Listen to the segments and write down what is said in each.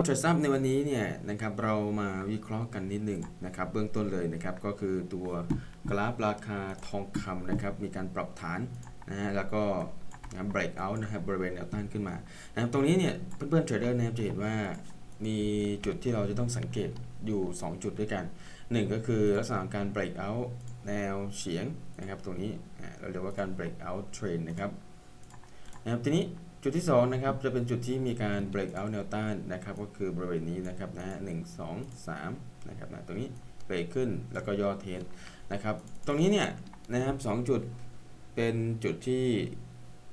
สำหรับในวันนี้เนี่ยนะครับเรามาวิเคราะห์กันนิดหนึ่งนะครับเบื้องต้นเลยนะครับก็คือตัวกราฟราคาทองคำนะครับมีการปรับฐานนะฮะแล้วก็นะ break out นะครับบริเวณแนวต้านขึ้นมานะครับตรงนี้เนี่ยเพื่อนๆเทรดเดอร์นะครับจะเห็นว่ามีจุดที่เราจะต้องสังเกตอยู่ 2 จุดด้วยกันหนึ่งก็คือลักษณะการ break out แนวเฉียงนะครับตรงนี้เราเรียกว่าการ break out trend นะครับนะครับทีนี้ จุดที่2นะครับจะเป็นจุดที่มีการ break out แนวต้านนะครับก็คือบริเวณนี้นะครับนะหนึ่งสองสามนะครับนะตรงนี้ break ขึ้นแล้วก็ย่อเทสนะครับ ตรงนี้เนี่ยนะครับสองจุดเป็นจุดที่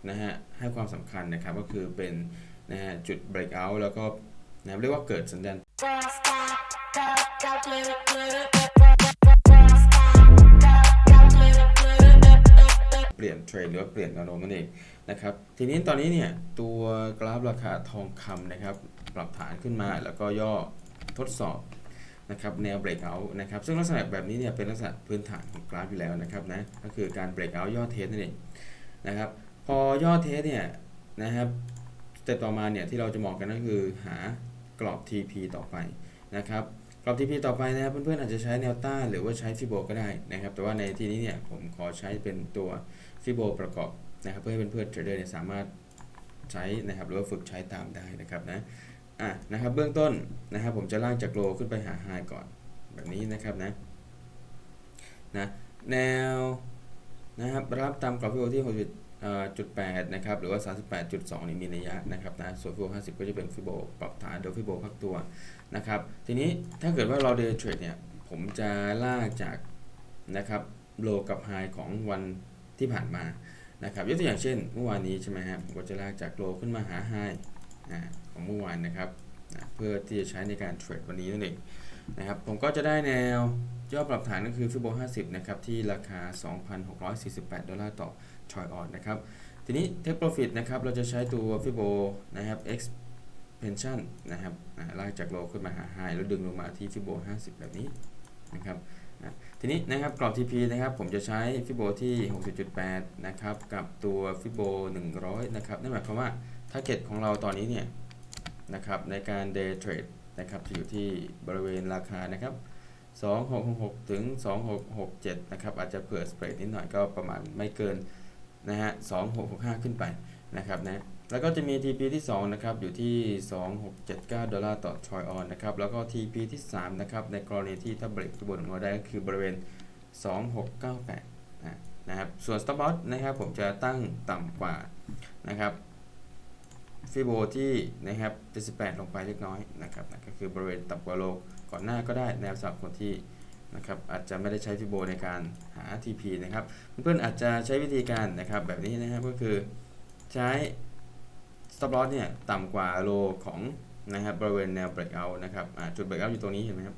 นะฮะให้ความสำคัญนะครับก็คือเป็นนะฮะจุด break out แล้วก็นะรเรียกว่าเกิดสัญญาณ เทรนหรือว่าเปลี่ยนแนวโน้มนั่นเองนะครับทีนี้ตอนนี้เนี่ยตัวกราฟราคาทองคำนะครับปรับฐานขึ้นมาแล้วก็ย่อทดสอบนะครับแนว breakout นะครับซึ่งลักษณะแบบนี้เนี่ยเป็นลักษณะพื้นฐานของกราฟอยู่แล้วนะครับนะก็คือการ breakout ย่อเทสนั่นเองนะครับพอย่อเทสเนี่ยนะครับสเต็ปต่อมาเนี่ยที่เราจะมองกันก็คือหากรอบ TP ต่อไปนะครับ รอบ TP ต่อไปนะครับเพื่อนๆอาจจะใช้แนวต้านหรือว่าใช้ฟิโบก็ได้นะครับ แต่ว่าในที่นี้เนี่ยผมขอใช้เป็นตัวฟิโบประกอบนะครับ เพื่อให้เพื่อนๆเทรดเดอร์เนี่ยสามารถใช้นะครับหรือว่าฝึกใช้ตามได้นะครับนะอะนะครับเบื้องต้นนะครับผมจะลากจากโลขึ้นไปหาไฮก่อนแบบนี้นะครับนะนะแนวนะครับรับตามกรอบฟิโบที่ 6 จุด8นะครับหรือว่า 38.2นี่มีนัยยะนะครับนะส่วนฟิโบ50 ก็จะเป็นฟิโบปรับฐานโดยฟิโบพักตัวนะครับทีนี้ถ้าเกิดว่าเราเดย์เทรดเนี่ยผมจะลากจากนะครับโลกับไฮของวันที่ผ่านมานะครับยกตัวอย่างเช่นเมื่อวานนี้ใช่ไหมฮะผมก็จะลากจากโลขึ้นมาหาไฮของเมื่อวานนะครับนะเพื่อที่จะใช้ในการเทรดวันนี้นั่นเองนะครับผมก็จะได้แนว ยอดปรับฐานก็คือฟิโบ50 นะครับ ที่ราคา 2,648 ดอลลาร์ต่อทรอยออนนะครับ ทีนี้เทคโปรฟิตนะครับ เราจะใช้ตัวฟิโบนะครับ x pension นะครับลากจากโลขึ้นมาหาไฮแล้วดึงลงมาที่ฟิโบ50 แบบนี้นะครับอะทีนี้นะครับกรอบ TP นะครับ ผมจะใช้ฟิโบที่ 60.8 นะครับ กับตัวฟิโบ100 นะครับนั่นหมายความว่า t a r g e t ของเราตอนนี้เนี่ยนะครับในการ day trade นะครับจะอยู่ที่บริเวณราคานะครับ 2666 ถึง 2667 นะครับ อาจจะเผื่อสเปรดนิดหน่อยก็ประมาณไม่เกินนะฮะ2665 ขึ้นไปนะครับนะแล้วก็จะมี TP ที่ 2 นะครับ อยู่ที่ 2679 ดอลลาร์ต่อทรอยออนนะครับ แล้วก็ TP ที่ 3 นะครับ ในกรณีที่ถ้าเบรกตัวบนของเราได้ก็คือบริเวณ 2698 นะนะครับ ส่วน stop loss นะครับ ผมจะตั้งต่ำกว่านะครับ ฟิโบที่นะครับ78 ลงไปเล็กน้อยนะครับนะก็คือบริเวณต่ำกว่าโลก่อนหน้าก็ได้แนวสำหรับคนที่นะครับอาจจะไม่ได้ใช้ฟิโบในการหา TP นะครับเพื่อนๆอาจจะใช้วิธีการนะครับแบบนี้นะครับก็คือใช้ stop loss เนี่ยต่ำกว่าโลของนะครับบริเวณแนว breakout นะครับจุด breakout อยู่ตรงนี้เห็นไหมครับ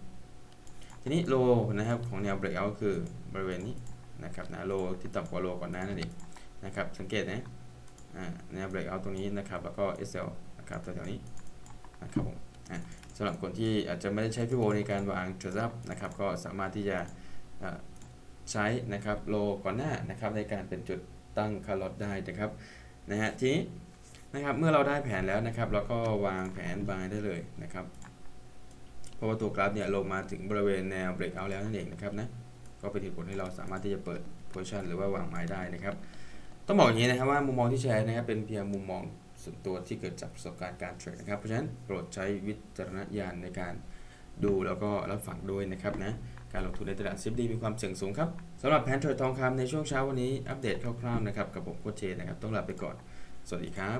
ทีนี้โลนะครับของแนว breakout คือบริเวณนี้นะครับนะโลที่ต่ำกว่าโลก่อนหน้านั่นเองนะครับสังเกตนะ นว breakout ตรงนี้นะครับ แล้วก็ SL นะครับแถวๆนี้นะครับผมสำหรับคนที่อาจจะไม่ได้ใช้ฟิโบในการวาง trade up นะครับ ก็สามารถที่จะใช้นะครับโลก่อนหน้านะครับในการเป็นจุดตั้งคาร์ลอตได้นะครับนะฮะทีนี้นะครับเมื่อเราได้แผนแล้วนะครับเราก็วางแผนบายได้เลยนะครับเพราะว่าตัวกราฟเนี่ยลงมาถึงบริเวณแนว breakout แล้วนั่นเองนะครับนะก็เป็นเหตุผลให้เราสามารถที่จะเปิด position หรือว่าวางไม้ได้นะครับ ต้องบอกอย่างนี้นะครับว่ามุมมองที่แชร์นะครับเป็นเพียงมุมมองส่วนตัวที่เกิดจากประสบการณ์การเทรดนะครับ เพราะฉะนั้นโปรดใช้วิจารณญาณในการดูแล้วก็รับฟังด้วยนะครับนะการลงทุนในตลาดซิฟดีมีความเสี่ยงสูงครับสำหรับแผนเทรดทองคำในช่วงเช้าวันนี้อัปเดตคร่าวๆนะครับกับผมโคชเชนะครับต้องลาไปก่อน สวัสดีครับ